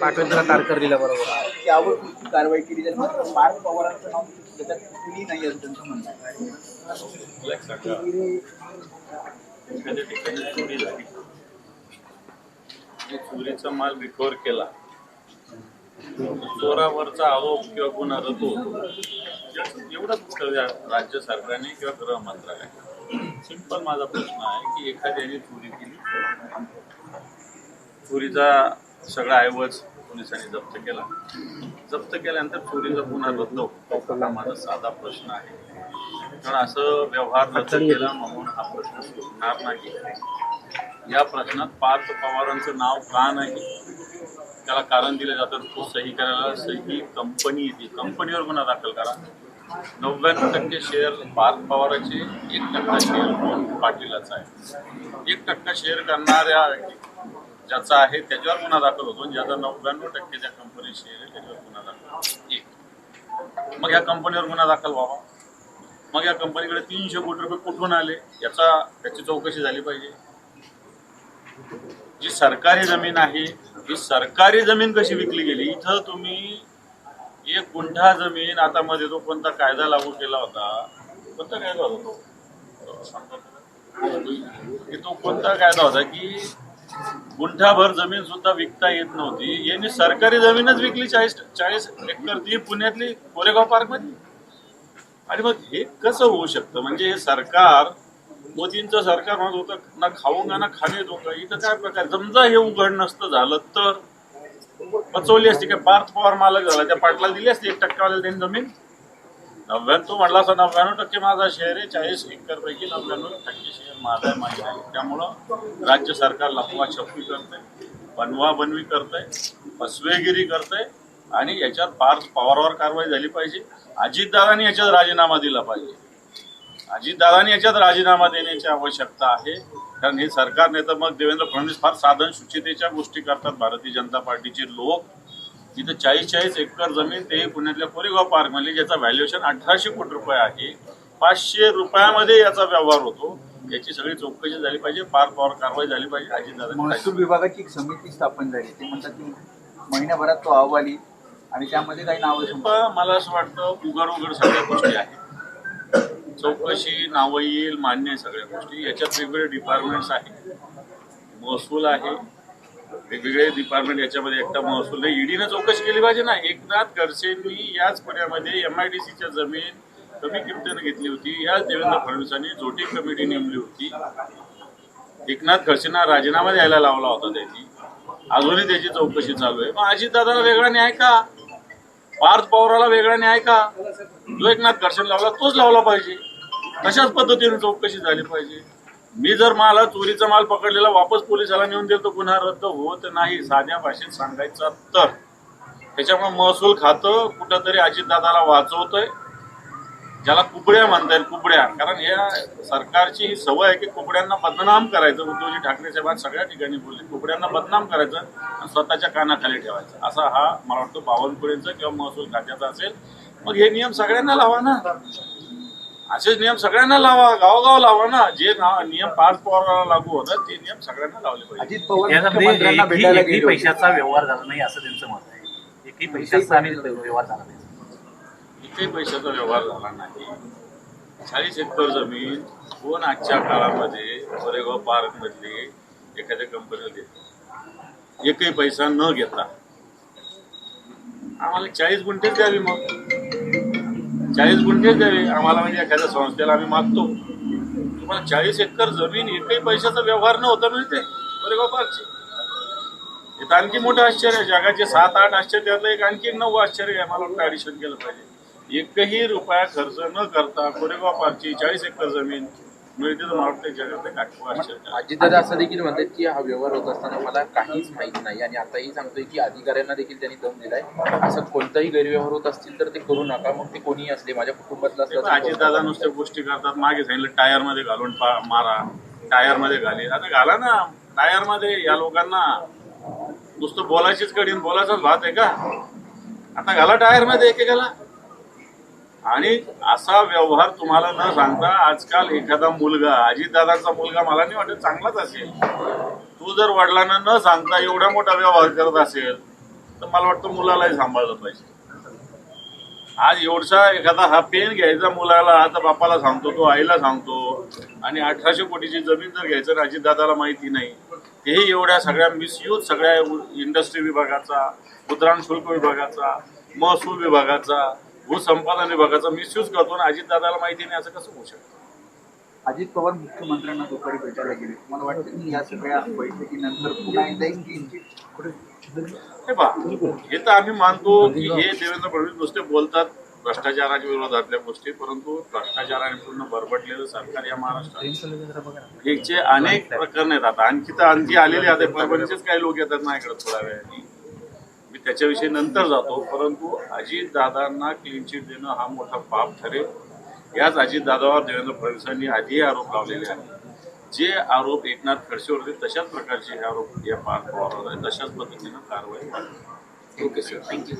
पाठवून त्याला तारकर्लीला बरोबर. त्यावर कारवाई केली जाईल. मात्र पार्थ पवारांचं नाव त्याच्यात कुणी नाही असं त्यांचं म्हणणं. आहे. एखाद्या ठिकाणी चोरी झाली आणि चोरीचा माल रिकव्हर केला. चोरावरचा आरोप किंवा गुन्हा रद्द होतो. एवढंच करूया राज्य सरकारने किंवा गृह मंत्रालयाने. सिंपल माझा प्रश्न आहे की एखाद्याने चोरी केली. चोरीचा सगळा ऐवज पोलिसांनी जप्त केला. जप्त केल्यानंतर चोरीचा गुन्हा रद्द होतो हा माझा साधा प्रश्न आहे. कारण असं व्यवहार रद्द केला म्हणून हा प्रश्न सुटणार नाही. या प्रश्नात पार्थ पवारांचं नाव का नाही? त्याला कारण दिलं जातं तो सही करायला सही कंपनी येते. कंपनीवर गुन्हा दाखल करा. नव्याण्णव टक्के शेअर पार्थ पवाराचे एक टक्का शेअर पाटीलाचा आहे. एक टक्का शेअर करणाऱ्या ज्याचा आहे त्याच्यावर गुन्हा दाखल होतो. ज्याचा नव्याण्णव टक्के ज्या कंपनी शेअर आहे त्याच्यावर गुन्हा दाखल एक. मग या कंपनीवर गुन्हा दाखल व्हावा. मग या कंपनीकडे तीनशे कोटी रुपये कुठून आले याचा त्याची चौकशी झाली पाहिजे. जी सरकारी जमीन आहे ही सरकारी जमीन कशी विकली गेली? इथं तुम्ही एक गुंठा जमीन आता मध्ये तो कोणता कायदा लागू केला होता कोणता कायदा होता तो? सांगतो की तो कोणता कायदा होता की गुंठाभर जमीन सुद्धा विकता येत नव्हती. यांनी सरकारी जमीनच विकली चाळीस चाळीस एकर ती पुण्यातली कोरेगाव पार्कमध्ये आणि मग हे कसं होऊ शकतं? म्हणजे हे सरकार मोदींचं सरकार म्हणत होतं ना खाऊंगा ना खाणे धोका. इथं काय प्रकार? समजा हे उघड नसतं झालं तर? पचवली असती काय? पार्थ पवार मालक झाला. त्या पाटला दिली असती एक टक्कावाल्या त्यांनी जमीन? नव्याण्णव तो म्हटला असं नव्याण्णव टक्के माझा शेअर आहे चाळीस एकरपैकी नव्याण्णव टक्के शेअर माझा आहे माझे आहे. त्यामुळं राज्य सरकार लफवा छपवी करतंय बनवा बनवी करतंय फसवेगिरी करतंय आणि याच्यात पार पवारावर कारवाई झाली पाहिजे. अजितदादांनी याच्यात राजीनामा दिला पाहिजे. अजितदादांनी याच्यात राजीनामा देण्याची आवश्यकता आहे. कारण हे सरकार नेतं मग देवेंद्र फडणवीस फार साधन शुचितेच्या गोष्टी करतात. भारतीय जनता पार्टीचे लोक इथं चाळीस चाळीस एकर जमीन ते पुण्यातल्या कोरेगाव पार्कमध्ये ज्याचं व्हॅल्युएशन अठराशे कोटी रुपये आहे पाचशे रुपयामध्ये याचा व्यवहार होतो. याची सगळी चौकशी झाली पाहिजे पार पॉवर कारवाई झाली पाहिजे अजितदादा महसूल विभागाची एक समिती स्थापन झाली. ते म्हणतात की महिन्याभरात तो अहवाल येईल आणि त्यामध्ये काही नावं मला असं वाटतं उघड उघड सगळ्या गोष्टी आहेत. चौकशी नावं येईल मान्य सगळ्या गोष्टी. याच्यात वेगवेगळे डिपार्टमेंट्स आहेत. महसूल आहे वेगवेगळे डिपार्टमेंट याच्यामध्ये एकटा महसूल नाही. ईडीनं चौकशी केली पाहिजे ना. एकनाथ खडसेंनी याच पुण्यामध्ये एम आय डी सीच्या जमीन कमी किमतीनं घेतली होती. याच देवेंद्र फडणवीसांनी झोटी कमिटी नेमली होती. एकनाथ खडसेंना राजीनामा द्यायला लावला होता त्यांनी. अजूनही त्याची चौकशी चालू आहे. मग अजितदादाला वेगळा न्याय का? पार्थ पवाराला वेगळा न्याय का? जो एकनाथ खडसे लावला तोच लावला पाहिजे. तशाच पद्धतीने चौकशी झाली पाहिजे. मी जर मला चोरीचा माल पकडलेला वापस पोलिसाला नेऊन देतो गुन्हा रद्द होत नाही साध्या भाषेत सांगायचं तर. त्याच्यामुळे महसूल खातं कुठंतरी अजितदादाला वाचवतंय ज्याला कुबड्या म्हणता येईल कुबड्या. कारण या सरकारची ही सवय आहे की कुबड्यांना बदनाम करायचं. उद्धवजी ठाकरे साहेबांत सगळ्या ठिकाणी बोलले कुबड्यांना बदनाम करायचं आणि स्वतःच्या कानाखाली ठेवायचं. असा हा मला वाटतं बावनकुळेंचा किंवा महसूल खात्याचा असेल. मग हे नियम सगळ्यांना लावा ना. असेच नियम सगळ्यांना लावा गावोगाव लावा ना. जे ना नियम पाच पवाराला लागू होतात ते नियम सगळ्यांना लावले पाहिजे. अजित पवार याच्यामध्ये मुख्यमंत्र्यांना एकही भेटायला एकही गेले होते. पैशाचा व्यवहार झाला नाही असं त्यांचं मत आहे. एकही पैशाचा आणि व्यवहार. झाला नाही. इथे पैशाचा व्यवहार झाला नाही. चाळीस एकर जमीन कोण आजच्या काळामध्ये कोरेगाव पार्क मधली एखाद्या कंपनीला देते. एकही पैसा न घेता. आम्हाला चाळीस गुंठेच द्यावी मग. चाळीस गुंठे द्यावे आम्हाला म्हणजे एखाद्या संस्थेला आम्ही मागतो तुम्हाला चाळीस एकर जमीन एकही पैशाचा व्यवहार न होता मिळते. बरे पार्कची हे तर आणखी मोठं आश्चर्य जगाचे सात आठ आश्चर्यातलं एक आणखी एक नऊ आश्चर्य आहे. मला वाटतं ऍडिशन केलं पाहिजे. एकही रुपया खर्च न करता कोरेगाव पार्कची चाळीस एकर जमीन अजितदादा असं देखील म्हणतात की हा व्यवहार होत असताना मला काहीच माहीत नाही. आणि आताही सांगतोय की अधिकाऱ्यांना देखील त्यांनी दम दिलाय. असं कोणताही गैरव्यवहार होत असतील तर ते करू नका. मग ते कोणीही असले माझ्या कुटुंबातलं असलं अजितदादा नुसत्या गोष्टी करतात. मागे सांगितलं टायरमध्ये घालून मारा. टायरमध्ये घाले. आता घाला ना. टायरमध्ये या लोकांना नुसतं बोलायचीच कडीन बोलायचाच भात आहे का? आता घाला टायरमध्ये एकेकाला. आणि असा व्यवहार तुम्हाला न सांगता आजकाल एखादा मुलगा अजितदादाचा मुलगा मला नाही वाटत चांगलाच असेल. तू जर वडिलांना न सांगता एवढा मोठा व्यवहार करत असेल तर मला वाटतं मुलालाही सांभाळलं पाहिजे. आज एवढसा एखादा हा पेन घ्यायचा मुलाला आता बापाला सांगतो तो आईला सांगतो आणि अठराशे कोटीची जमीन जर घ्यायचं तर अजितदादाला माहिती नाही तेही एवढ्या सगळ्या मिसयूज सगळ्या इंडस्ट्री विभागाचा मुद्रांक शुल्क विभागाचा महसूल विभागाचा भूसंपादन विभागाचा मिसयूज करतो आणि अजितदादाला माहिती नाही असं कसं होऊ शकतं? अजित पवार मुख्यमंत्र्यांना दुपारी भेटायला गेले. तुम्हाला वाटतं की या सगळ्या बैठकीनंतर पुन्हा एकदा हे पहा हे तर आम्ही मानतो की हे देवेंद्र फडणवीस नुसते बोलतात भ्रष्टाचाराच्या विरोधातल्या गोष्टी परंतु भ्रष्टाचाराने पूर्ण बरबडलेलं सरकार या महाराष्ट्रात याचे अनेक प्रकरण आता आणखी तर आणखी आलेले आता परभणीचेच काही लोक येतात माझ्याकडे थोड्या वेळाने मी त्याच्याविषयी नंतर जातो. परंतु अजितदादांना क्लीन चिट देणं हा मोठा पाप ठरेल. याच अजितदादावर देवेंद्र फडणवीसांनी आधीही आरोप लावलेले आहेत. जे आरोप एकनाथ खडसेवर होते तशाच प्रकारचे हे आरोप या पार पवार तशाच पद्धतीनं कारवाई ओके सर थँक्यू